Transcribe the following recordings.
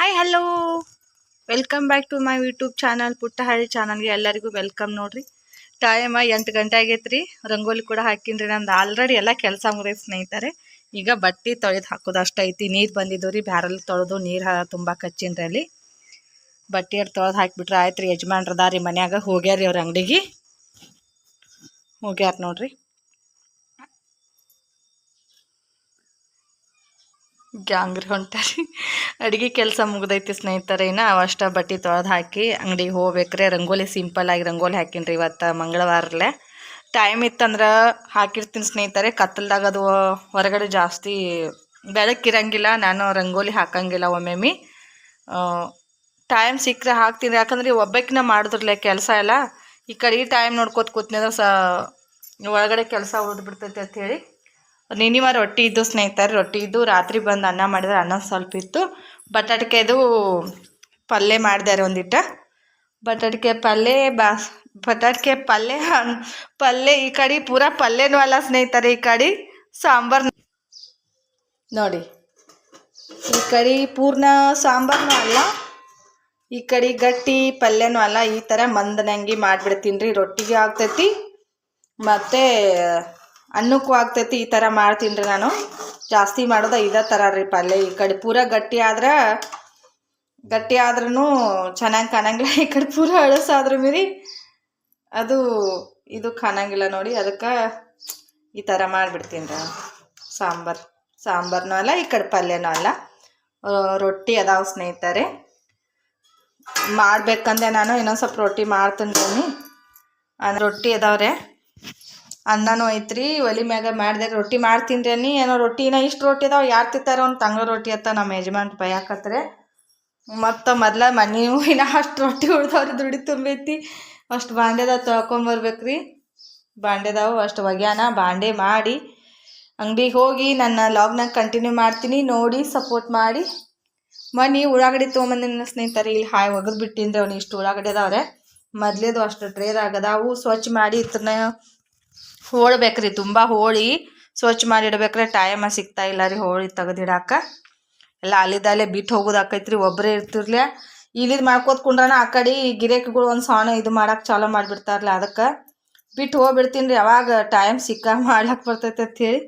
Hi hello welcome back to my YouTube channel ಪುಟ್ಟ ಹಳ್ಳಿ ಚಾನಲ್ಗೆ ಎಲ್ಲರಿಗೂ ವೆಲ್ಕಮ್ ನೋಡ್ರಿ. ಟೈಮ ಎಂಟು ಗಂಟೆ ಆಗೈತ್ರಿ. ರಂಗೋಲಿ ಕೂಡ ಹಾಕಿನ್ರಿ. ನಂದು ಆಲ್ರೆಡಿ ಎಲ್ಲ ಕೆಲಸ ಮುಗಿದ ಸ್ನೇಹಿತರೆ. ಈಗ ಬಟ್ಟೆ ತೊಳೆದು ಹಾಕೋದು ಅಷ್ಟು ಐತಿ. ನೀರು ಬಂದಿದ್ದು ರೀ, ಬ್ಯಾರಲ್ ತೊಳೆದು ನೀರು ತುಂಬ ಕಚ್ಚಿನ್ರಿ ಅಲ್ಲಿ. ಬಟ್ಟೆ ತೊಳೆದು ಹಾಕಿಬಿಟ್ರೆ ಆಯ್ತು ರೀ ಯಜಮಾನ್ರದಾರಿ ರೀ ಮನ್ಯಾಗ ಹೋಗ್ಯಾರ ಅವ್ರ ಅಂಗಡಿಗೆ. ಹೋಗ್ಯಾರ ನೋಡ್ರಿ. ಗ್ಯಾಂಗ್ರಿ ಹೊಂಟಾರಿ. ಅಡುಗೆ ಕೆಲಸ ಮುಗ್ದೈತಿ ಸ್ನೇಹಿತರೆ, ಇನ್ನು ಅವಷ್ಟ ಬಟ್ಟೆ ತೊಳೆದು ಹಾಕಿ ಅಂಗಡಿಗೆ ಹೋಗ್ಬೇಕ್ರೆ. ರಂಗೋಲಿ ಸಿಂಪಲ್ ಆಗಿ ರಂಗೋಲಿ ಹಾಕಿನ್ರಿ ಇವತ್ತು ಮಂಗಳವಾರಲ್ಲೇ ಟೈಮ್ ಇತ್ತಂದ್ರೆ ಹಾಕಿರ್ತೀನಿ ಸ್ನೇಹಿತರೆ, ಕತ್ತಲ್ದಾಗ ಅದು ಹೊರಗಡೆ ಜಾಸ್ತಿ ಬೆಳಕಿರಂಗಿಲ್ಲ ನಾನು ರಂಗೋಲಿ ಹಾಕಂಗಿಲ್ಲ ಒಮ್ಮೊಮ್ಮೆ. ಟೈಮ್ ಸಿಕ್ಕರೆ ಹಾಕ್ತೀನಿ ಯಾಕಂದ್ರೆ ಒಬ್ಬಕ್ಕಿನ ಮಾಡಿದ್ರಲ್ಲೇ ಕೆಲಸ ಎಲ್ಲ, ಈ ಕಡೆ ಟೈಮ್ ನೋಡ್ಕೋತ ಕೂತ್ನಿಂದ್ರೆ ಸ, ಒಳಗಡೆ ಕೆಲಸ ಉಳಿದು ಬಿಡ್ತೈತೆ ನಿನ್ನಿವ ರೊಟ್ಟಿ ಇದ್ದು ಸ್ನೇಹಿತರೆ, ರೊಟ್ಟಿ ಇದ್ದು ರಾತ್ರಿ ಬಂದು ಅನ್ನ ಮಾಡಿದ್ರೆ ಅನ್ನ ಸ್ವಲ್ಪ ಇತ್ತು. ಬಟಾಟಿಕೆದು ಪಲ್ಯ ಮಾಡಿದಾರೆ ಒಂದಿಟ್ಟ. ಬಟಾಟಿಕೆ ಪಲ್ಯ ಬಾ ಬಟಾಟಿಕೆ ಪಲ್ಯ ಪಲ್ಯ ಈ ಕಡೆ ಪೂರ ಪಲ್ಯನೂ ಅಲ್ಲ ಸ್ನೇಹಿತರೆ, ಈ ಕಡೆ ಸಾಂಬಾರ್ ನೋಡಿ, ಈ ಕಡೆ ಪೂರ್ಣ ಸಾಂಬಾರ್ನೂ ಅಲ್ಲ, ಈ ಕಡೆ ಗಟ್ಟಿ ಪಲ್ಯನೂ ಅಲ್ಲ, ಈ ಥರ ಮಂದನಂಗಿ ಮಾಡಿಬಿಡ್ತೀನಿ ರೀ, ರೊಟ್ಟಿಗೆ ಆಗ್ತೈತಿ. ಮತ್ತು ಅನ್ನಕ್ಕೂ ಆಗ್ತೈತಿ ಈ ಥರ ಮಾಡ್ತೀನಿ ರೀ ನಾನು. ಜಾಸ್ತಿ ಮಾಡೋದು ಇದೇ ಥರ ರೀ ಪಲ್ಯ. ಈ ಕಡೆ ಪೂರ ಗಟ್ಟಿ ಆದ್ರೆ ಗಟ್ಟಿ ಆದ್ರೂ ಚೆನ್ನಾಗಿ ಕಾಣಂಗಿಲ್ಲ. ಈ ಕಡೆ ಪೂರ ಅಳಸಾದ್ರೆ ಮೀರಿ ಅದು ಇದು ಕಾಣಂಗಿಲ್ಲ ನೋಡಿ. ಅದಕ್ಕೆ ಈ ಥರ ಮಾಡಿಬಿಡ್ತೀನಿ ರೀ ಸಾಂಬಾರು. ಸಾಂಬಾರ್ನೂ ಅಲ್ಲ, ಈ ಕಡೆ ಪಲ್ಯನೂ ಅಲ್ಲ. ರೊಟ್ಟಿ ಅದಾವ ಸ್ನೇಹಿತರೆ. ಮಾಡ್ಬೇಕಂದೆ ನಾನು. ಇನ್ನೊಂದು ಸ್ವಲ್ಪ ರೊಟ್ಟಿ ಮಾಡ್ತೀನಿ ರೊಟ್ಟಿ ಅದಾವ್ರೆ ಅನ್ನನೂ ಐತ್ರಿ, ಒಲಿ ಮ್ಯಾಗ ಮಾಡಿದೆ ರೊಟ್ಟಿ ಮಾಡ್ತೀನಿ ಏನೋ ರೊಟ್ಟಿನ ಇಷ್ಟು ರೊಟ್ಟಿ ಅದಾವ, ಯಾರು ತಿಂತಾರೋ ಒಂದು ತಂಗ ರೊಟ್ಟಿ ಅತ್ತ ನಮ್ಮ ಯಜಮಾನ್ ಬಯಾಕತ್ರೆ. ಮತ್ತು ಮೊದ್ಲ ಮನೆ ಇನ್ನ ಅಷ್ಟು ರೊಟ್ಟಿ ಉಳ್ದವ್ರಿ ದುಡಿ ತುಂಬೈತಿ ಅಷ್ಟು ಬಾಂಡೆದಾವ ತೊಳ್ಕೊಂಬರ್ಬೇಕ್ರಿ ಬಾಂಡೆದಾವು, ಅಷ್ಟು ಒಗ್ಯಾನ, ಬಾಂಡೆ ಮಾಡಿ. ಅಂಗಡಿಗೆ ಹೋಗಿ ನನ್ನ ಲಾಗ್ನಾಗ ಕಂಟಿನ್ಯೂ ಮಾಡ್ತೀನಿ, ನೋಡಿ ಸಪೋರ್ಟ್ ಮಾಡಿ. ಮನಿ ಉಳ್ಳಾಗಡ್ಡಿ ತೊಗೊಂಬಂದಿನ ಸ್ನೇಹಿತರೆ, ಇಲ್ಲಿ ಹಾಯ್ ಒಗದು ಬಿಟ್ಟಿಂದ್ರೆ ಅವ್ನು, ಇಷ್ಟು ಉಳ್ಳಾಗಡ್ಡಿ ಅದಾವ್ರೆ. ಮೊದ್ಲೇದು ಅಷ್ಟು ಟ್ರೇದಾಗ ಅದಾವು ಸ್ವಚ್ಛ ಮಾಡಿ ಇತ್ತನ್ನ ಹೋಳ್ಬೇಕ್ರಿ, ತುಂಬ ಹೋಳಿ ಸ್ವಚ್ಛ ಮಾಡಿ ಇಡ್ಬೇಕ್ರೆ ಟೈಮ ಸಿಗ್ತಾ ಇಲ್ಲ ರೀ ಹೋಳಿ ತೆಗೆದಿಡಾಕ. ಎಲ್ಲ ಅಲ್ಲಿದಲ್ಲೇ ಬಿಟ್ಟು ಹೋಗೋದು ಆಕೈತ್ರಿ ಒಬ್ಬರೇ ಇರ್ತಿರ್ಲೇ. ಇಲ್ಲಿದ್ ಮಾಡ್ಕೋತ ಕುಂಡ್ರನ ಆ ಕಡೆ ಗಿರೇಕಿಗಳು ಒಂದು ಸಾಣ ಇದು ಮಾಡಕ್ಕೆ ಚಾಲೂ ಮಾಡಿಬಿಡ್ತಾರಲ್ಲ ಅದಕ್ಕೆ. ಬಿಟ್ಟು ಹೋಗ್ಬಿಡ್ತೀನಿ ರೀ, ಅವಾಗ ಟೈಮ್ ಸಿಕ್ಕ ಮಾಡ್ಲಕ್ಕೆ ಬರ್ತೈತೆ ಹೇಳಿ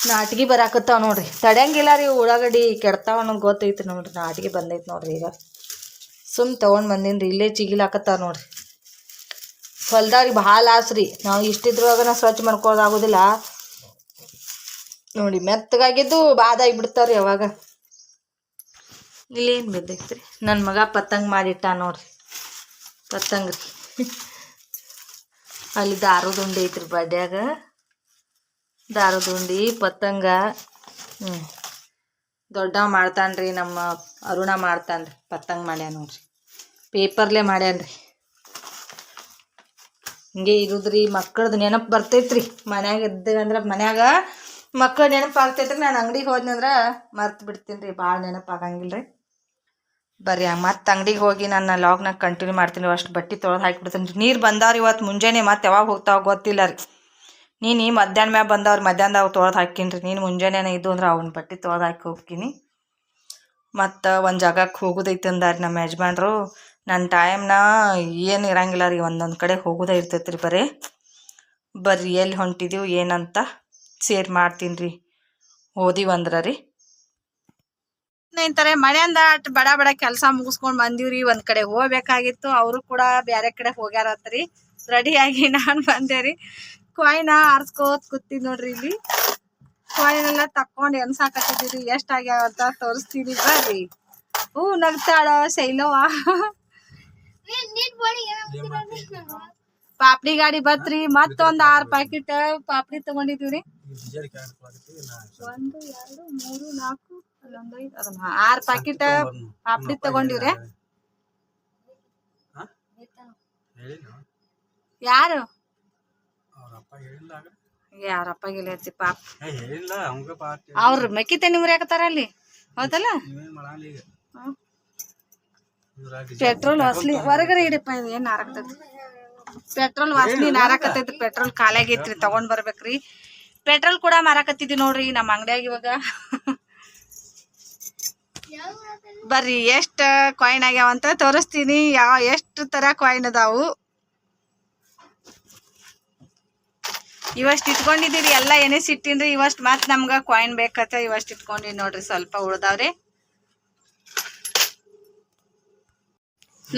ನಾಟಿಗೆ ಬರಾಕತ್ತಾವ ನೋಡ್ರಿ. ತಡೆಯಂಗಿಲ್ಲ ರೀ, ಉಳ್ಳಾಗಡ್ಡಿ ಕೆಡ್ತಾವ ಅನ್ನೋದು ಗೊತ್ತೈತಿ ನೋಡ್ರಿ, ನಾಟಿಗೆ ಬಂದೈತೆ ನೋಡ್ರಿ ಈಗ. ಸುಮ್ ತೊಗೊಂಡು ಬಂದೀನಿ ರೀ ಇಲ್ಲೇ ಚಿಗಿಲಾಕತ್ತಾವ ನೋಡ್ರಿ. ಹೊಲ್ದಾವ್ರಿಗೆ ಭಾಳ ಆಸ್ರಿ ನಾವು ಇಷ್ಟಿದ್ರೊಳಗನ ಸ್ವಚ್ಛ ಮಾಡ್ಕೊಳ್ಳೋದಾಗೋದಿಲ್ಲ ನೋಡಿ ಮೆತ್ತಗಾಗಿದ್ದು ಬಾದಾಗಿ ಬಿಡ್ತಾವ್ರಿ ಅವಾಗ. ಇಲ್ಲೇನು ಬಿದ್ದೈತ್ರಿ ನನ್ನ ಮಗ ಪತಂಗ್ ಮಾಡಿಟ್ಟ ನೋಡ್ರಿ. ಪತಂಗ ರೀ. ಅಲ್ಲಿ ದಾರದ ಉಂಡೆ ಐತ್ರಿ ಬಡ್ಯಾಗ. ದಾರದ ಉಂಡೆ ಪತಂಗ ಹ್ಞೂ ದೊಡ್ಡವ ಮಾಡ್ತಾನ್ರಿ ನಮ್ಮ ಅರುಣ ಮಾಡ್ತಾನ್ರಿ. ಪತಂಗ ಮಾಡ್ಯಾನ ನೋಡ್ರಿ. ಪೇಪರ್ಲೆ ಮಾಡ್ಯಾನ್ರಿ. ಹಿಂಗೆ ಇರುದ್ರಿ, ಮಕ್ಕಳದು ನೆನಪು ಬರ್ತೈತ್ರಿ. ಮನ್ಯಾಗ ಇದ್ದಂದ್ರೆ ಮನ್ಯಾಗ ಮಕ್ಕಳ ನೆನಪು ಆಗ್ತೈತ್ರಿ. ನಾನು ಅಂಗಡಿಗೆ ಹೋದ್ನಂದ್ರೆ ಮರ್ತು ಬಿಡ್ತೀನಿ ರೀ ಭಾಳ ನೆನಪು ಆಗಂಗಿಲ್ಲ ರೀ ಬರ್ರಿ ಮತ್ತೆ ಅಂಗಡಿಗೆ ಹೋಗಿ ನನ್ನ ಲಾಗ್ನಾಗ ಕಂಟಿನ್ಯೂ ಮಾಡ್ತೀನಿ. ಅಷ್ಟು ಬಟ್ಟೆ ತೊಳೆದು ಹಾಕಿಬಿಡ್ತೀನಿ ರೀ ನೀರು ಬಂದಾವ್ರಿ ಇವತ್ತು. ಮುಂಜಾನೆ ಮತ್ತೆ ಯಾವಾಗ ಹೋಗ್ತಾವ ಗೊತ್ತಿಲ್ಲ ರೀ. ನೀನು ಮಧ್ಯಾಹ್ನ ಮ್ಯಾಗ ಬಂದವ್ರು ಮಧ್ಯಾಹ್ನದಾಗ ತೊಳೆದು ಹಾಕಿನಿ ರೀ ನೀನು ಮುಂಜಾನೆ ಇದು ಅಂದ್ರೆ ಅವನ ಬಟ್ಟೆ ತೊಳೆದು ಹಾಕಿ ಹೋಗ್ತೀನಿ. ಮತ್ತು ಒಂದು ಜಾಗಕ್ಕೆ ಹೋಗೋದೈತೆ ಅಂದಾರೆ ನಮ್ಮ ಯಜಮಾನ್ರು. ನನ್ನ ಟೈಮ್ನ ಏನು ಇರಂಗಿಲ್ಲ ರೀ, ಒಂದೊಂದು ಕಡೆ ಹೋಗೋದೇ ಇರ್ತೈತೆ ರೀ ಬರೀ. ಬರ್ರಿ, ಎಲ್ಲಿ ಹೊಂಟಿದೀವಿ ಏನಂತ ಸೇರ್ ಮಾಡ್ತೀನಿ ರೀ. ಓದಿವಂದ್ರ ರೀ. ನಿಂತಾರೆ ಮನೆಯಿಂದ ಅಟ್ ಬಡ ಬಡ ಕೆಲಸ ಮುಗಿಸ್ಕೊಂಡು ರೀ, ಒಂದ್ ಕಡೆ ಹೋಗ್ಬೇಕಾಗಿತ್ತು. ಅವರು ಕೂಡ ಬೇರೆ ಕಡೆ ಹೋಗ್ಯಾರತ್ರಿ ರೆಡಿಯಾಗಿ ನಾನು ಬಂದೆ ರೀ. ಕಾಯಿನ ಆರ್ಸ್ಕೋತ್ ಕೂತಿದ್ ನೋಡ್ರಿ ಇಲ್ಲಿ. ಕಾಯಿನ್ ಎಲ್ಲ ತಕೊಂಡ್ ಎನ್ಸಾಕತ್ತಿದ್ರಿ ಎಷ್ಟ್ ಆಗ್ಯಾವ ಅಂತ ತೋರಿಸ್ತೀನಿ ಬರ್ರಿ. ಹೂ, ನಗ್ತಾಳ ಶೈಲವ್ವ ಪಾಪಡಿ ಗಾಡಿ ಬತ್ರಿ ಮತ್ತೊಂದ್ ಆರ್ ಪ್ಯಾಕೆಟ್ ಪಾಪಡಿ ತಗೊಂಡಿದೀವ್ರಿ ಒಂದು ಎರಡು ಮೂರು ನಾಲ್ಕು ಅಲ್ಲೊಂದು ಐದು. ಅದನ್ನ ಆರ್ ಪ್ಯಾಕೆಟ್ ಪಾಪಡಿ ತಗೊಂಡಿವ್ರಿ. ಯಾರು? ಯಾರಪ್ಪ ಗೆಳೆಯತಿ ಪಾಪ. ಅವ್ರ ಮೆಕ್ಕಿತೆ ನೀವು ಹಾಕತಾರ ಅಲ್ಲಿ? ಹೌದಲ್ಲ. ಪೆಟ್ರೋಲ್ ವಾಸ್ಲಿ ಹೊರಗಡೆ ಇಡಪ್ಪ ಏನ್ ನಾರಾಕ್ತೈತಿ ಪೆಟ್ರೋಲ್ ವಾಸನಿ ನಾರಾಕತ್ತೈತಿ ಪೆಟ್ರೋಲ್ ಖಾಲಿಯಾಗೈತ್ರಿ ತಗೊಂಡ್ ಬರ್ಬೇಕ್ರಿ. ಪೆಟ್ರೋಲ್ ಕೂಡ ಮಾರಾಕತ್ತಿದ್ವಿ ನೋಡ್ರಿ ನಮ್ಮ ಅಂಗಡಿಯಾಗ ಇವಾಗ. ಬರ್ರಿ ಎಷ್ಟು ಕಾಯಿನ್ ಆಗ್ಯಾವ ಅಂತ ತೋರಿಸ್ತೀನಿ. ಯಾವ ಎಷ್ಟು ತರ ಕಾಯಿನ್ ಅದಾವು? ಇವಷ್ಟು ಇಟ್ಕೊಂಡಿದ್ದೀರಿ ಎಲ್ಲ ಏನೇ ಸಿಟ್ಟಿನ್ರಿ ಇವಷ್ಟು ಮತ್ತೆ ನಮ್ಗೆ ಕಾಯಿನ್ ಬೇಕತ್ತ ಇವಷ್ಟು ಇಟ್ಕೊಂಡಿ ನೋಡ್ರಿ ಸ್ವಲ್ಪ ಉಳ್ದಾವ್ರಿ.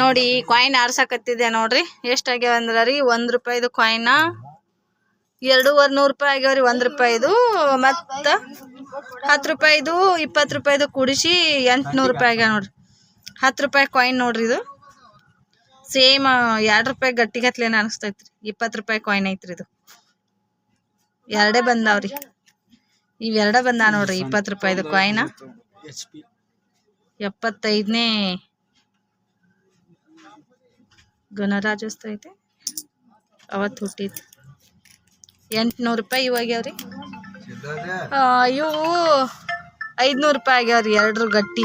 ನೋಡಿ ಕಾಯಿನ್ ಆರ್ಸಕತ್ತಿದೆ ನೋಡ್ರಿ. ಎಷ್ಟಾಗ್ಯಾವ ಅಂದ್ರ ರೀ, ಒಂದ್ ರೂಪಾಯಿದು ಕಾಯಿನ ಎರಡೂವರೆ ನೂರು ರೂಪಾಯಿ ಆಗ್ಯಾವ್ರಿ ಒಂದ್ ರೂಪಾಯಿದು ಮತ್ತ ಹತ್ತು ರೂಪಾಯಿದು ಇಪ್ಪತ್ತು ರೂಪಾಯಿದು ಕುಡಿಸಿ ಎಂಟ್ನೂರು ರೂಪಾಯಿ ಆಗ್ಯಾವ ನೋಡ್ರಿ. ಹತ್ತು ರೂಪಾಯಿ ಕಾಯಿನ್ ನೋಡ್ರಿ ಇದು. ಸೇಮ್ ಎರಡು ರೂಪಾಯಿ ಗಟ್ಟಿಗತ್ಲೇನ ಅನಿಸ್ತೈತ್ರಿ. ಇಪ್ಪತ್ತು ರೂಪಾಯಿ ಕಾಯಿನ್ ಐತ್ರಿ ಇದು. ಎರಡೇ ಬಂದಾವ್ರಿ ಇವೆರಡ ಬಂದ ನೋಡ್ರಿ, ಇಪ್ಪತ್ತು ರೂಪಾಯಿದು ಕಾಯಿನ ಎಪ್ಪತ್ತೈದನೇ ಗಣರಾಜ್ಯೋತ್ಸವ ಐತೆ. ಅವತ್ತು ಹುಟ್ಟಿತ್ತು ಎಂಟುನೂರು ರೂಪಾಯಿ ಇವಾಗ್ಯಾವ್ರಿ ಇವು ಐದ್ನೂರ್ ರೂಪಾಯಿ ಆಗ್ಯಾವ್ರಿ ಎರಡರ ಗಟ್ಟಿ.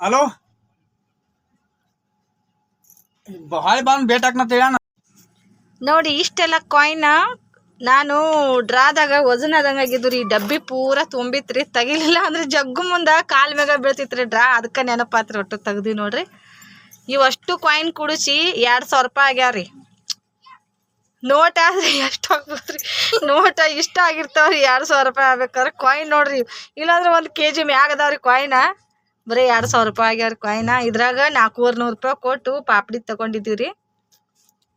ಹಲೋ? ಭಾಳ ಬಂದು ಭೇಟಾಕ್ನ ನೋಡಿ ಇಷ್ಟೆಲ್ಲ ಕಾಯಿನ ನಾನು ಡ್ರಾದಾಗ ವಜನ್ ಆದಂಗ ಆಗಿದ್ದು ರೀ ಡಬ್ಬಿ ಪೂರ ತುಂಬಿತ್ರಿ. ತೆಗಿಲಿಲ್ಲ ಅಂದ್ರೆ ಜಗ್ಗು ಮುಂದ ಕಾಲ್ ಮ್ಯಾಗ ಬೀಳ್ತಿತ್ರಿ ಡ್ರಾ. ಅದಕ್ಕೆ ನೆನಪಾತ್ರಿ ಒಟ್ಟು ತೆಗ್ದಿ ನೋಡ್ರಿ. ಇವಷ್ಟು ಕಾಯಿನ್ ಕುಡಿಸಿ ಎರಡು ಸಾವಿರ ರೂಪಾಯಿ ಆಗ್ಯಾವ್ರಿ. ನೋಟ ಆದ್ರೆ ಎಷ್ಟು ಆಗ್ಬೋದ್ರಿ? ನೋಟ ಇಷ್ಟ ಆಗಿರ್ತಾವ್ರಿ ಎರಡು ಸಾವಿರ ರೂಪಾಯಿ ಆಗ್ಬೇಕಾದ್ರೆ ಕಾಯಿನ್ ನೋಡ್ರಿ. ಇಲ್ಲಾಂದ್ರೆ ಒಂದು ಕೆ ಜಿ ಮ್ಯಾಗ ಅದಾವ್ರಿ ಕಾಯಿನ ಬರೀ ಎರಡು ಸಾವಿರ ರೂಪಾಯಿ ಆಗ್ಯಾವ್ರಿ ಕಾಯಿನ ಇದ್ರಾಗ ನಾಲ್ಕೂವರೆ ನೂರು ರೂಪಾಯಿ ಕೊಟ್ಟು ಪಾಪಡಿ ತೊಗೊಂಡಿದ್ದೀವಿ ರೀ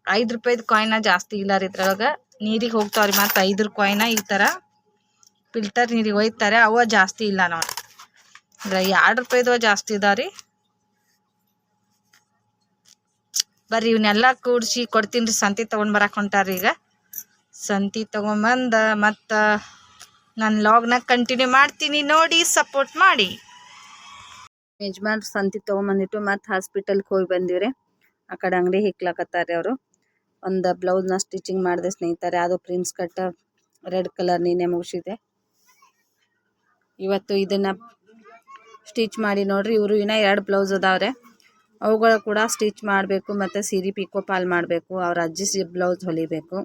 ಐದು ರೂಪಾಯಿದು ಕಾಯಿನ ಜಾಸ್ತಿ ಇಲ್ಲ ರೀ ಇದ್ರೊಳಗೆ. ನೀರಿಗೆ ಹೋಗ್ತಾವ್ರಿ ಮತ್ತು ಐದು ಕಾಯಿನ ಈ ಥರ ಫಿಲ್ಟರ್ ನೀರಿಗೆ ಒಯ್ತಾರೆ, ಅವ ಜಾಸ್ತಿ ಇಲ್ಲ ನೋಡಿ ಎರಡು ರೂಪಾಯಿದು ಜಾಸ್ತಿ ಇದಾವ್ರಿ. ಬರ್ರಿ ಇವನ್ನೆಲ್ಲ ಕೂಡಿಸಿ ಕೊಡ್ತೀನಿ ರೀ, ಸಂತಿ ತೊಗೊಂಡು ಬರಕ್ಕೆ ಹೊಂಟಾರ ಈಗ. ಸಂತಿ ತೊಗೊಂಬಂದು ಮತ್ತು ನನ್ನ ಲಾಗ್ನ ಕಂಟಿನ್ಯೂ ಮಾಡ್ತೀನಿ ನೋಡಿ ಸಪೋರ್ಟ್ ಮಾಡಿ. ಯಜಮಾನ್ ಸಂತಿ ತೊಗೊಂಬಂದಿಟ್ಟು ಮತ್ತು ಹಾಸ್ಪಿಟಲ್ಗೆ ಹೋಗಿ ಬಂದಿವ್ರಿ. ಆ ಕಡೆ ಅಂಗಡಿ ಹಿಕ್ಲಾಕತ್ತಾರೆ ಅವರು. ಒಂದು ಬ್ಲೌಸ್ನ ಸ್ಟಿಚಿಂಗ್ ಮಾಡಿದೆ ಸ್ನೇಹಿತರೆ, ಅದು ಪ್ರಿನ್ಸ್ ಕಟ್ ರೆಡ್ ಕಲರ್ ನೀನೆ ಮುಗಿಸಿದೆ. ಇವತ್ತು ಇದನ್ನು ಸ್ಟಿಚ್ ಮಾಡಿ ನೋಡ್ರಿ, ಇವರು ಇನ್ನ ಎರಡು ಬ್ಲೌಸ್ ಅದಾವ್ರೆ. ಅವುಗಳ ಕೂಡ ಸ್ಟಿಚ್ ಮಾಡಬೇಕು ಮತ್ತು ಸೀರೆ ಪಿಕೋ ಪಾಲ್ ಮಾಡಬೇಕು, ಅವ್ರ ಅಜ್ಜಿ ಬ್ಲೌಸ್ ಹೊಲಿಬೇಕು.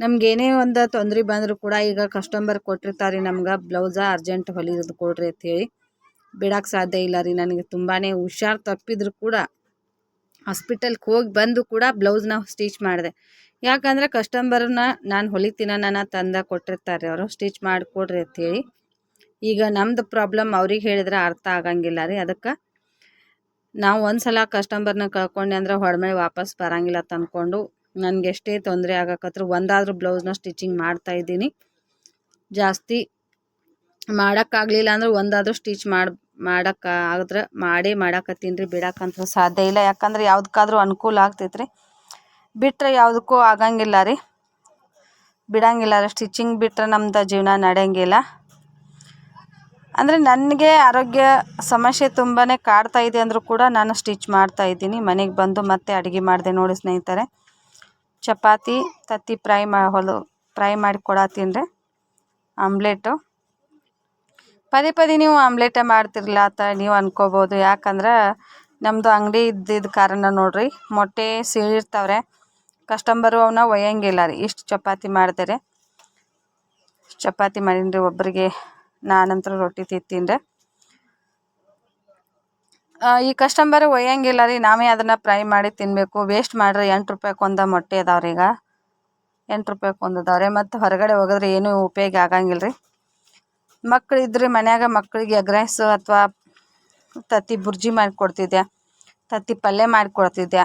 ನಮ್ಗೆ ಏನೇ ಒಂದು ತೊಂದರೆ ಬಂದರೂ ಕೂಡ ಈಗ ಕಸ್ಟಮರ್ ಕೊಟ್ಟಿರ್ತಾರೆ, ನಮ್ಗೆ ಬ್ಲೌಸ ಅರ್ಜೆಂಟ್ ಹೊಲಿದು ಕೊಡ್ರಿ ಅಂತೇಳಿ ಬಿಡಕ್ಕೆ ಸಾಧ್ಯ ಇಲ್ಲ ರೀ, ನನಗೆ ತುಂಬಾ ಹುಷಾರು ತಪ್ಪಿದ್ರು ಕೂಡ. ಹಾಸ್ಪಿಟಲ್ಗೆ ಹೋಗಿ ಬಂದು ಕೂಡ ಬ್ಲೌಸ್ನ ಸ್ಟಿಚ್ ಮಾಡಿದೆ. ಯಾಕಂದರೆ ಕಸ್ಟಮರ್ನ ನಾನು ಹೊಲಿತೀನ, ನನ್ನ ತಂದ ಕೊಟ್ಟಿರ್ತಾರೆ, ಅವರು ಸ್ಟಿಚ್ ಮಾಡಿಕೊಡ್ರಿ ಅಂಥೇಳಿ ಈಗ ನಮ್ದು ಪ್ರಾಬ್ಲಮ್ ಅವ್ರಿಗೆ ಹೇಳಿದ್ರೆ ಅರ್ಥ ಆಗಂಗಿಲ್ಲ ರೀ, ಅದಕ್ಕೆ ನಾವು ಒಂದು ಸಲ ಕಸ್ಟಮರ್ನ ಕಳ್ಕೊಂಡೆ ಅಂದ್ರೆ ಹೊಡ್ಮೇಲೆ ವಾಪಸ್ ಬರಂಗಿಲ್ಲ ಅಂತ ಅಂದ್ಕೊಂಡು ನನಗೆ ಎಷ್ಟೇ ತೊಂದರೆ ಆಗಕತ್ರು ಒಂದಾದರೂ ಬ್ಲೌಸ್ನ ಸ್ಟಿಚಿಂಗ್ ಮಾಡ್ತಾ ಇದ್ದೀನಿ. ಜಾಸ್ತಿ ಮಾಡೋಕ್ಕಾಗಲಿಲ್ಲ ಅಂದ್ರೆ ಒಂದಾದ್ರೂ ಸ್ಟಿಚ್ ಮಾಡಿ ಮಾಡಕ್ಕೆ ಆದ್ರೆ ಮಾಡೇ ಮಾಡಾಕತ್ತೀನಿ ರೀ ಸಾಧ್ಯ ಇಲ್ಲ. ಯಾಕಂದ್ರೆ ಯಾವ್ದಕ್ಕಾದ್ರೂ ಅನುಕೂಲ ಆಗ್ತೈತ್ರಿ. ಬಿಟ್ಟರೆ ಯಾವುದಕ್ಕೂ ಆಗಂಗಿಲ್ಲ ರೀ. ಬಿಡಂಗಿಲ್ಲ ರೀ. ಸ್ಟಿಚಿಂಗ್ ಬಿಟ್ಟರೆ ನಮ್ದು ಜೀವನ ನಡೆಯಂಗಿಲ್ಲ. ಅಂದರೆ ನನಗೆ ಆರೋಗ್ಯ ಸಮಸ್ಯೆ ತುಂಬಾ ಕಾಡ್ತಾ ಇದೆ ಅಂದರೂ ಕೂಡ ನಾನು ಸ್ಟಿಚ್ ಮಾಡ್ತಾ ಇದ್ದೀನಿ. ಮನೆಗೆ ಬಂದು ಮತ್ತೆ ಅಡುಗೆ ಮಾಡಿದೆ ನೋಡಿ ಸ್ನೇಹಿತರೆ. ಚಪಾತಿ, ತತ್ತಿ ಫ್ರೈ ಮಾ, ಹೊಲು, ಫ್ರೈ ಮಾಡಿ ಕೊಡತ್ತೀನಿ ರೀ. ಆಮ್ಲೆಟು. ಪದೇ ಪದೇ ನೀವು ಆಮ್ಲೆಟೇ ಮಾಡ್ತಿರಲಿಲ್ಲ ಅಂತ ನೀವು ಅನ್ಕೋಬೋದು. ಯಾಕಂದ್ರೆ ನಮ್ಮದು ಅಂಗಡಿ ಇದ್ದಿದ್ದ ಕಾರಣ ನೋಡ್ರಿ, ಮೊಟ್ಟೆ ಸೀಳಿರ್ತಾವ್ರೆ. ಕಸ್ಟಮರು ಅವನ್ನ ಒಯ್ಯಂಗಿಲ್ಲ ರೀ. ಇಷ್ಟು ಚಪಾತಿ ಮಾಡಿದರೆ ಚಪಾತಿ ಮಾಡೀನಿ ರೀ ಒಬ್ಬರಿಗೆ ನಾನಂತರ ರೊಟ್ಟಿ ರೀ ಈ ಕಸ್ಟಮರ್ ಒಯ್ಯಂಗಿಲ್ಲ ರೀ, ನಾವೇ ಅದನ್ನು ಫ್ರೈ ಮಾಡಿ ತಿನ್ನಬೇಕು ವೇಸ್ಟ್ ಮಾಡ್ರಿ ಎಂಟು ರೂಪಾಯಿ ಒಂದು ಮೊಟ್ಟೆ ಅದಾವ್ರಿ ಈಗ. ಎಂಟು ರೂಪಾಯಿ ಒಂದು ಅದಾವ್ರೆ. ಮತ್ತು ಹೊರಗಡೆ ಹೋಗಿದ್ರೆ ಏನೂ ಉಪಯೋಗ ಆಗಂಗಿಲ್ಲ ರೀ ಮಕ್ಳು ಇದ್ರೆ ಮನ್ಯಾಗ ಮಕ್ಕಳಿಗೆ ಎಗ್ ರೈಸ್ ಅಥವಾ ತತ್ತಿ ಬುರ್ಜಿ ಮಾಡಿಕೊಡ್ತಿದ್ದೆ ತತ್ತಿ ಪಲ್ಯ ಮಾಡಿಕೊಡ್ತಿದ್ದೆ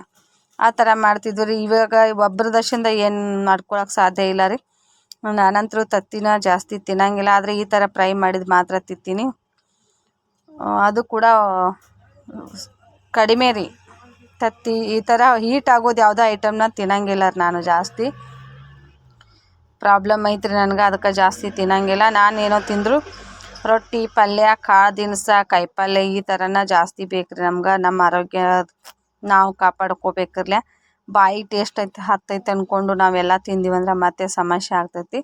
ಆ ಥರ ಮಾಡ್ತಿದ್ವಿ ರೀ. ಇವಾಗ ಒಬ್ಬರ ದಶಿಂದ ಏನು ಮಾಡ್ಕೊಳಕ್ಕೆ ಸಾಧ್ಯ ಇಲ್ಲ ರೀ. ನಾನಂತರೂ ತತ್ತಿನ ಜಾಸ್ತಿ ತಿನ್ನಂಗಿಲ್ಲ, ಆದರೆ ಈ ಥರ ಫ್ರೈ ಮಾಡಿದ ಮಾತ್ರ ತಿಂತೀನಿ ಅದು ಕೂಡ ಕಡಿಮೆ ರೀ. ತತ್ತಿ, ಈ ಥರ ಹೀಟ್ ಆಗೋದು ಯಾವುದೋ ಐಟಮ್ನ ತಿನ್ನಂಗಿಲ್ಲ ರೀ ನಾನು ಜಾಸ್ತಿ. ಪ್ರಾಬ್ಲಮ್ ಐತ್ರಿ ನನಗೆ, ಅದಕ್ಕೆ ಜಾಸ್ತಿ ತಿನ್ನಂಗಿಲ್ಲ. ನಾನು ಏನೋ ತಿಂದರೂ, ರೊಟ್ಟಿ, ಪಲ್ಯ, ಕಾಳು ದಿನಸ ಕಾಯಿಪಲ್ಯ ಈ ಥರನ ಜಾಸ್ತಿ ಬೇಕು ರೀ ನಮ್ಗೆ. ನಮ್ಮ ಆರೋಗ್ಯ, ನಾವು ಕಾಪಾಡ್ಕೋಬೇಕಿರ್ಲೆ ಬಾಯಿ ಟೇಸ್ಟ್ ಐತೆ, ಹತ್ತೈತೆ ಅಂದ್ಕೊಂಡು ನಾವೆಲ್ಲ ತಿಂದೀವಂದ್ರೆ ಮತ್ತೆ ಸಮಸ್ಯೆ ಆಗ್ತೈತಿ.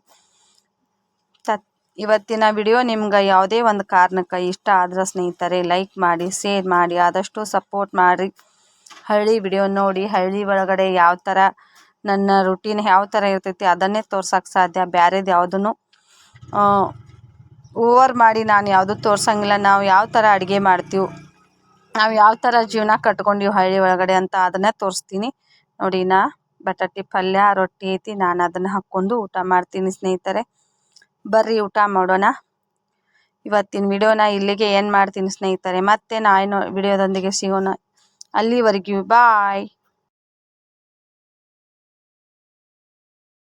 ತತ್ ಇವತ್ತಿನ ವಿಡಿಯೋ ನಿಮ್ಗೆ ಯಾವುದೇ ಒಂದು ಕಾರಣಕ್ಕೆ ಇಷ್ಟ ಆದ್ರೆ ಸ್ನೇಹಿತರೆ ಲೈಕ್ ಮಾಡಿ ಶೇರ್ ಮಾಡಿ, ಆದಷ್ಟು ಸಪೋರ್ಟ್ ಮಾಡಿ ಹಳ್ಳಿ ವಿಡಿಯೋ ನೋಡಿ, ಹಳ್ಳಿ ಒಳಗಡೆ ಯಾವ ಥರ ನನ್ನ ರುಟೀನ್ ಯಾವ ಥರ ಇರ್ತೈತಿ ಅದನ್ನೇ ತೋರ್ಸೋಕೆ ಸಾಧ್ಯ. ಬೇರೆದು ಯಾವುದನ್ನು ಓವರ್ ಮಾಡಿ ನಾನು ಯಾವುದೂ ತೋರ್ಸಂಗಿಲ್ಲ. ನಾವು ಯಾವ ಥರ ಅಡುಗೆ ಮಾಡ್ತೀವಿ, ನಾವು ಯಾವ ಥರ ಜೀವನ ಕಟ್ಕೊಂಡೀವಿ ಹಳ್ಳಿ ಒಳಗಡೆ ಅಂತ ಅದನ್ನೇ ತೋರಿಸ್ತೀನಿ. ನೋಡಿ ನಾ ಬಟಾಟೆ ಪಲ್ಯ, ರೊಟ್ಟಿ ಐತಿ, ನಾನು ಅದನ್ನು ಹಾಕ್ಕೊಂಡು ಊಟ ಮಾಡ್ತೀನಿ ಸ್ನೇಹಿತರೆ. ಬರ್ರಿ ಊಟ ಮಾಡೋಣ. ಇವತ್ತಿನ ವಿಡಿಯೋನ ಇಲ್ಲಿಗೆ ಏನು ಮಾಡ್ತೀನಿ ಸ್ನೇಹಿತರೆ? ಮತ್ತೆ ನಾನು ವಿಡಿಯೋದೊಂದಿಗೆ ಸಿಗೋಣ. ಅಲ್ಲಿವರೆಗೂ ಬಾಯ್.